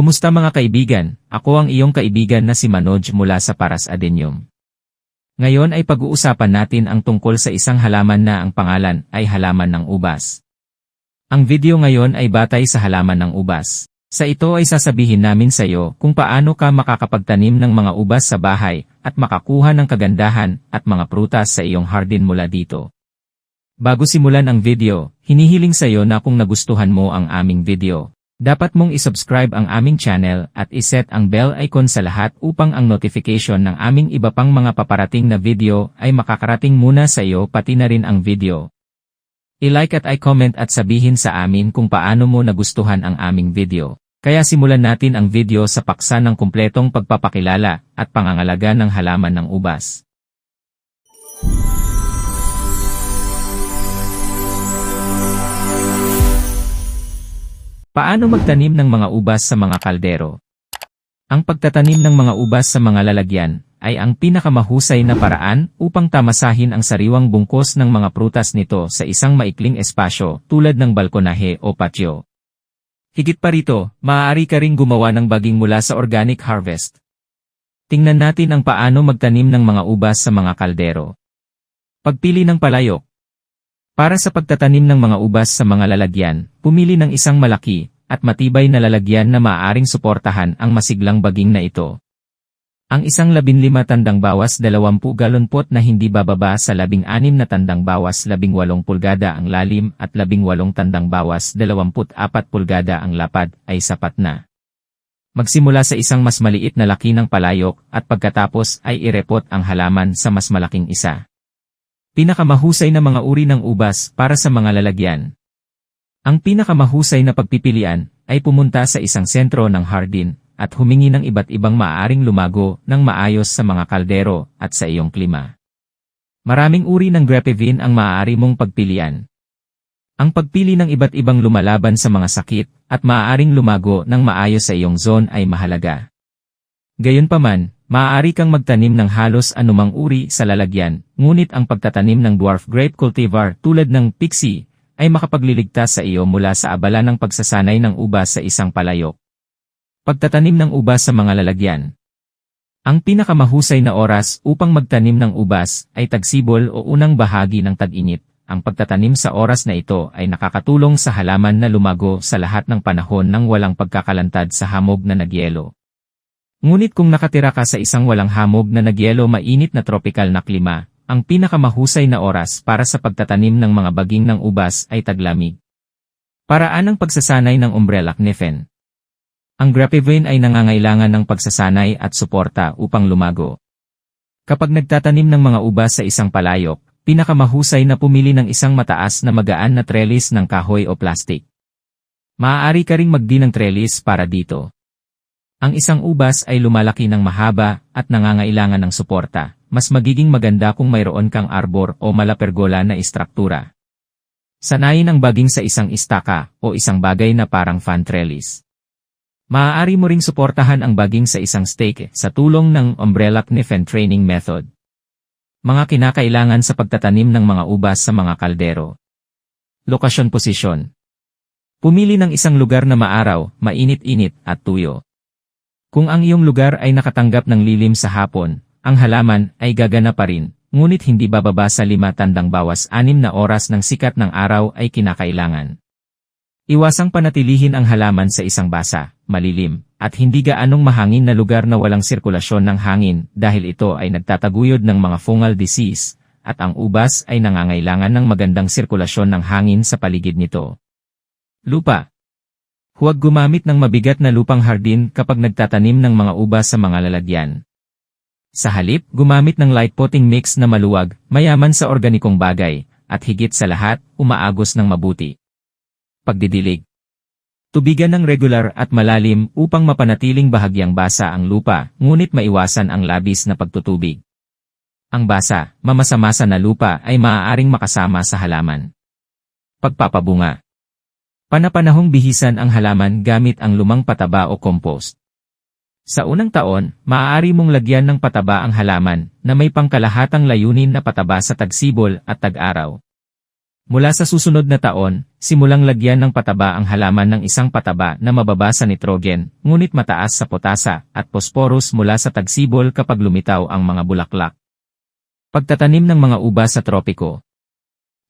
Kumusta mga kaibigan? Ako ang iyong kaibigan na si Manoj mula sa Paras Adenium. Ngayon ay pag-uusapan natin ang tungkol sa isang halaman na ang pangalan ay halaman ng ubas. Ang video ngayon ay batay sa halaman ng ubas. Sa ito ay sasabihin namin sa iyo kung paano ka makakapagtanim ng mga ubas sa bahay at makakuha ng kagandahan at mga prutas sa iyong hardin mula dito. Bago simulan ang video, hinihiling sa iyo na kung nagustuhan mo ang aming video, dapat mong isubscribe ang aming channel at iset ang bell icon sa lahat upang ang notification ng aming iba pang mga paparating na video ay makakarating muna sa iyo pati na rin ang video. I-like at i-comment at sabihin sa amin kung paano mo nagustuhan ang aming video. Kaya simulan natin ang video sa paksa ng kumpletong pagpapakilala at pangangalaga ng halaman ng ubas. Paano magtanim ng mga ubas sa mga kaldero? Ang pagtatanim ng mga ubas sa mga lalagyan ay ang pinakamahusay na paraan upang tamasahin ang sariwang bungkos ng mga prutas nito sa isang maikling espasyo tulad ng balkonahe o patio. Higit pa rito, maaari ka ring gumawa ng baging mula sa organic harvest. Tingnan natin ang paano magtanim ng mga ubas sa mga kaldero. Pagpili ng palayok. Para sa pagtatanim ng mga ubas sa mga lalagyan, pumili ng isang malaki at matibay na lalagyan na maaaring suportahan ang masiglang baging na ito. Ang isang 15 tandang bawas 20 galonpot na hindi bababa sa 16 na tandang bawas 18 pulgada ang lalim at 18 tandang bawas 24 pulgada ang lapad ay sapat na. Magsimula sa isang mas maliit na laki ng palayok at pagkatapos ay irepot ang halaman sa mas malaking isa. Pinakamahusay na mga uri ng ubas para sa mga lalagyan. Ang pinakamahusay na pagpipilian ay pumunta sa isang sentro ng hardin at humingi ng iba't ibang maaaring lumago ng maayos sa mga kaldero at sa iyong klima. Maraming uri ng grapevine ang maaari mong pagpilian. Ang pagpili ng iba't ibang lumalaban sa mga sakit at maaaring lumago ng maayos sa iyong zone ay mahalaga. Gayunpaman, maaari kang magtanim ng halos anumang uri sa lalagyan, ngunit ang pagtatanim ng dwarf grape cultivar tulad ng pixie ay makapagliligtas sa iyo mula sa abala ng pagsasanay ng ubas sa isang palayok. Pagtatanim ng ubas sa mga lalagyan Ang pinakamahusay na oras upang magtanim ng ubas ay tagsibol o unang bahagi ng tag-init. Ang pagtatanim sa oras na ito ay nakakatulong sa halaman na lumago sa lahat ng panahon ng walang pagkakalantad sa hamog na nagyelo. Ngunit kung nakatira ka sa isang walang hamog na nagyelo mainit na tropical na klima, ang pinakamahusay na oras para sa pagtatanim ng mga baging ng ubas ay taglamig. Paraan ng pagsasanay ng umbrella knifen. Ang grapevine ay nangangailangan ng pagsasanay at suporta upang lumago. Kapag nagtatanim ng mga ubas sa isang palayok, pinakamahusay na pumili ng isang mataas na magaan na trellis ng kahoy o plastik. Maaari ka ring magdi ng trellis para dito. Ang isang ubas ay lumalaki ng mahaba at nangangailangan ng suporta. Mas magiging maganda kung mayroon kang arbor o malapergola na istruktura. Sanayin ang baging sa isang istaka o isang bagay na parang fan trellis. Maaari mo ring suportahan ang baging sa isang stake sa tulong ng umbrella knifen training method. Mga kinakailangan sa pagtatanim ng mga ubas sa mga kaldero. Lokasyon posisyon. Pumili ng isang lugar na maaraw, mainit-init at tuyo. Kung ang iyong lugar ay nakatanggap ng lilim sa hapon, ang halaman ay gagana pa rin, ngunit hindi bababa sa lima tandang bawas anim na oras ng sikat ng araw ay kinakailangan. Iwasang panatilihin ang halaman sa isang basa, malilim, at hindi gaanong mahangin na lugar na walang sirkulasyon ng hangin dahil ito ay nagtataguyod ng mga fungal disease, at ang ubas ay nangangailangan ng magandang sirkulasyon ng hangin sa paligid nito. Lupa Huwag gumamit ng mabigat na lupang hardin kapag nagtatanim ng mga ubas sa mga lalagyan. Sa halip, gumamit ng light potting mix na maluwag, mayaman sa organikong bagay, at higit sa lahat, umaagos ng mabuti. Pagdidilig Tubigan ng regular at malalim upang mapanatiling bahagyang basa ang lupa, ngunit maiwasan ang labis na pagtutubig. Ang basa, mamasamasa na lupa ay maaaring makasama sa halaman. Pagpapabunga Panapanahong bihisan ang halaman gamit ang lumang pataba o compost. Sa unang taon, maaari mong lagyan ng pataba ang halaman na may pangkalahatang layunin na pataba sa tagsibol at tag-araw. Mula sa susunod na taon, simulang lagyan ng pataba ang halaman ng isang pataba na mababa sa nitrogen, ngunit mataas sa potasa at posporus mula sa tagsibol kapag lumitaw ang mga bulaklak. Pagtatanim ng mga ubas sa tropiko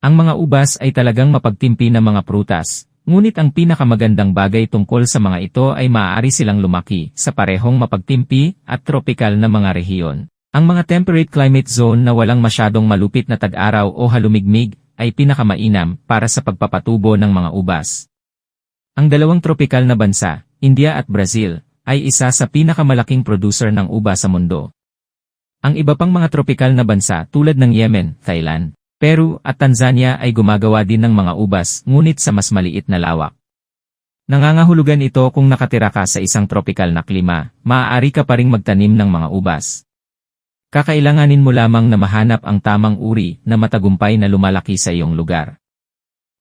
Ang mga ubas ay talagang mapagtimpi na mga prutas, ngunit ang pinakamagandang bagay tungkol sa mga ito ay maaari silang lumaki sa parehong mapagtimpi at tropikal na mga rehiyon. Ang mga temperate climate zone na walang masyadong malupit na tag-araw o halumigmig ay pinakamainam para sa pagpapatubo ng mga ubas. Ang dalawang tropikal na bansa, India at Brazil, ay isa sa pinakamalaking producer ng ubas sa mundo. Ang iba pang mga tropikal na bansa tulad ng Yemen, Thailand, Peru at Tanzania ay gumagawa din ng mga ubas ngunit sa mas maliit na lawak. Nangangahulugan ito kung nakatira ka sa isang tropikal na klima, maaari ka pa ring magtanim ng mga ubas. Kakailanganin mo lamang na mahanap ang tamang uri na matagumpay na lumalaki sa iyong lugar.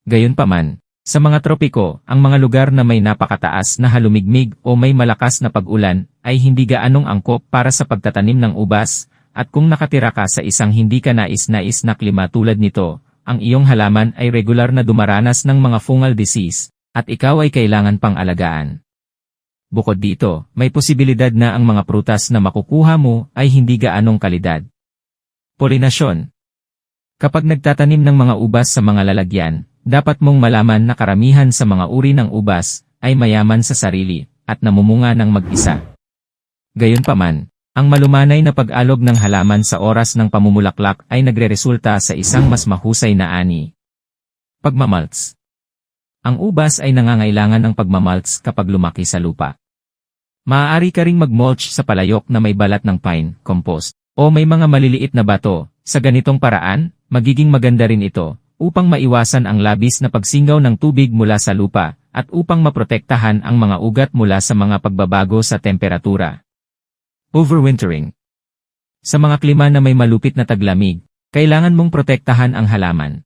Gayunpaman, sa mga tropiko, ang mga lugar na may napakataas na halumigmig o may malakas na pag-ulan ay hindi gaanong angkop para sa pagtatanim ng ubas, at kung nakatira ka sa isang hindi ka nais-nais na klima tulad nito, ang iyong halaman ay regular na dumaranas ng mga fungal disease, at ikaw ay kailangan pang alagaan. Bukod dito, may posibilidad na ang mga prutas na makukuha mo ay hindi gaanong kalidad. Polinasyon Kapag nagtatanim ng mga ubas sa mga lalagyan, dapat mong malaman na karamihan sa mga uri ng ubas ay mayaman sa sarili at namumunga ng mag-isa. Gayunpaman, ang malumanay na pag-alog ng halaman sa oras ng pamumulaklak ay nagreresulta sa isang mas mahusay na ani. Pagmamalts ang ubas ay nangangailangan ng pagmamalts kapag lumaki sa lupa. Maaari ka ring mag-mulch sa palayok na may balat ng pine, compost, o may mga maliliit na bato. Sa ganitong paraan, magiging maganda rin ito, upang maiwasan ang labis na pagsingaw ng tubig mula sa lupa, at upang maprotektahan ang mga ugat mula sa mga pagbabago sa temperatura. Overwintering Sa mga klima na may malupit na taglamig, kailangan mong protektahan ang halaman.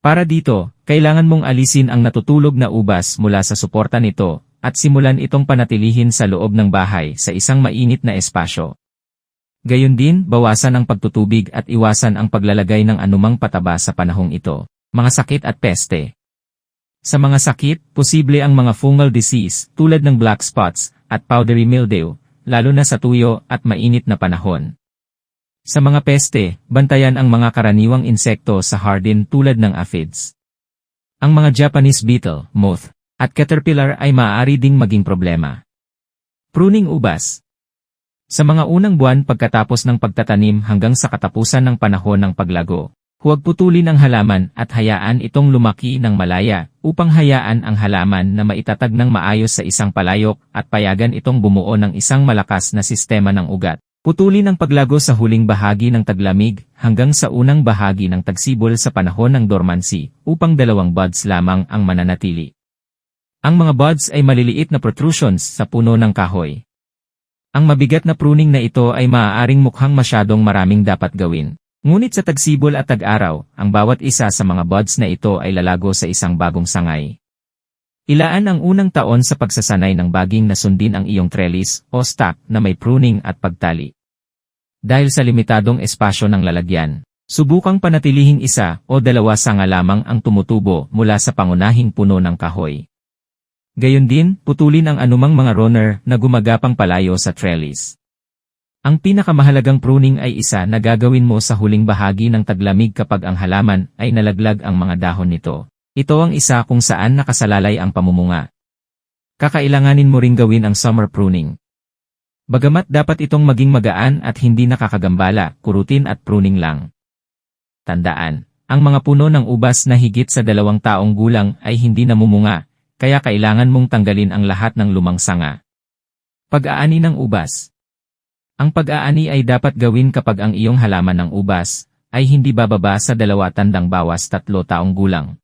Para dito, kailangan mong alisin ang natutulog na ubas mula sa suporta nito, at simulan itong panatilihin sa loob ng bahay sa isang mainit na espasyo. Gayon din, bawasan ang pagtutubig at iwasan ang paglalagay ng anumang pataba sa panahong ito, mga sakit at peste. Sa mga sakit, posible ang mga fungal disease tulad ng black spots at powdery mildew, lalo na sa tuyo at mainit na panahon. Sa mga peste, bantayan ang mga karaniwang insekto sa hardin tulad ng aphids. Ang mga Japanese beetle, moth, at caterpillar ay maaari ding maging problema. Pruning ubas Sa mga unang buwan pagkatapos ng pagtatanim hanggang sa katapusan ng panahon ng paglago, huwag putulin ang halaman at hayaan itong lumaki ng malaya upang hayaan ang halaman na maitatag ng maayos sa isang palayok at payagan itong bumuo ng isang malakas na sistema ng ugat. Putulin ang paglago sa huling bahagi ng taglamig hanggang sa unang bahagi ng tagsibol sa panahon ng dormancy upang dalawang buds lamang ang mananatili. Ang mga buds ay maliliit na protrusions sa puno ng kahoy. Ang mabigat na pruning na ito ay maaaring mukhang masyadong maraming dapat gawin. Ngunit sa tagsibol at tag-araw, ang bawat isa sa mga buds na ito ay lalago sa isang bagong sangay. Ilaan ang unang taon sa pagsasanay ng baging na sundin ang iyong trellis o stack na may pruning at pagtali. Dahil sa limitadong espasyo ng lalagyan, subukang panatilihing isa o dalawa sanga lamang ang tumutubo mula sa pangunahing puno ng kahoy. Gayon din, putulin ang anumang mga runner na gumagapang palayo sa trellis. Ang pinakamahalagang pruning ay isa na gagawin mo sa huling bahagi ng taglamig kapag ang halaman ay nalaglag ang mga dahon nito. Ito ang isa kung saan nakasalalay ang pamumunga. Kakailanganin mo ring gawin ang summer pruning. Bagamat dapat itong maging magaan at hindi nakakagambala, kurutin at pruning lang. Tandaan, ang mga puno ng ubas na higit sa dalawang taong gulang ay hindi namumunga, kaya kailangan mong tanggalin ang lahat ng lumang sanga. Pag-aani ng ubas Ang pag-aani ay dapat gawin kapag ang iyong halaman ng ubas ay hindi bababa sa dalawa tandang bawas tatlo taong gulang.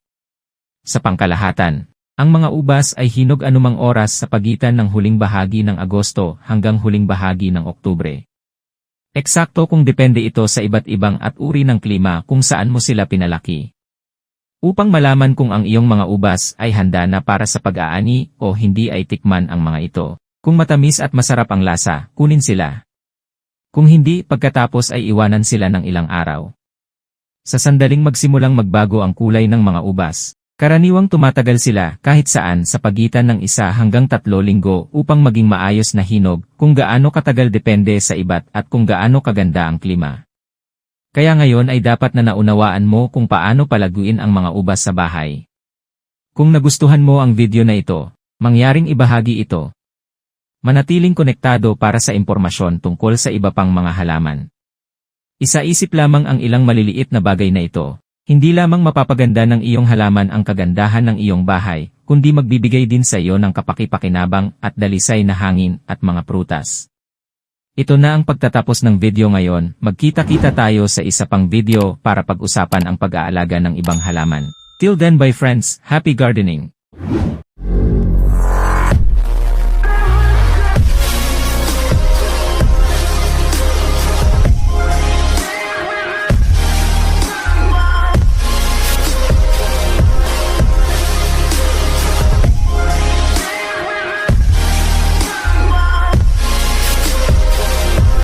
Sa pangkalahatan, ang mga ubas ay hinog anumang oras sa pagitan ng huling bahagi ng Agosto hanggang huling bahagi ng Oktubre. Eksakto kung depende ito sa iba't ibang at uri ng klima kung saan mo sila pinalaki. Upang malaman kung ang iyong mga ubas ay handa na para sa pag-aani o hindi ay tikman ang mga ito. Kung matamis at masarap ang lasa, kunin sila. Kung hindi, pagkatapos ay iwanan sila ng ilang araw. Sa sandaling magsimulang magbago ang kulay ng mga ubas, karaniwang tumatagal sila kahit saan sa pagitan ng isa hanggang tatlo linggo upang maging maayos na hinog kung gaano katagal depende sa iba't at kung gaano kaganda ang klima. Kaya ngayon ay dapat na naunawaan mo kung paano palaguin ang mga ubas sa bahay. Kung nagustuhan mo ang video na ito, mangyaring ibahagi ito. Manatiling konektado para sa impormasyon tungkol sa iba pang mga halaman. Isa-isip lamang ang ilang maliliit na bagay na ito. Hindi lamang mapapaganda ng iyong halaman ang kagandahan ng iyong bahay, kundi magbibigay din sa iyo ng kapakipakinabang at dalisay na hangin at mga prutas. Ito na ang pagtatapos ng video ngayon, magkita-kita tayo sa isa pang video para pag-usapan ang pag-aalaga ng ibang halaman. Till then bye friends, happy gardening!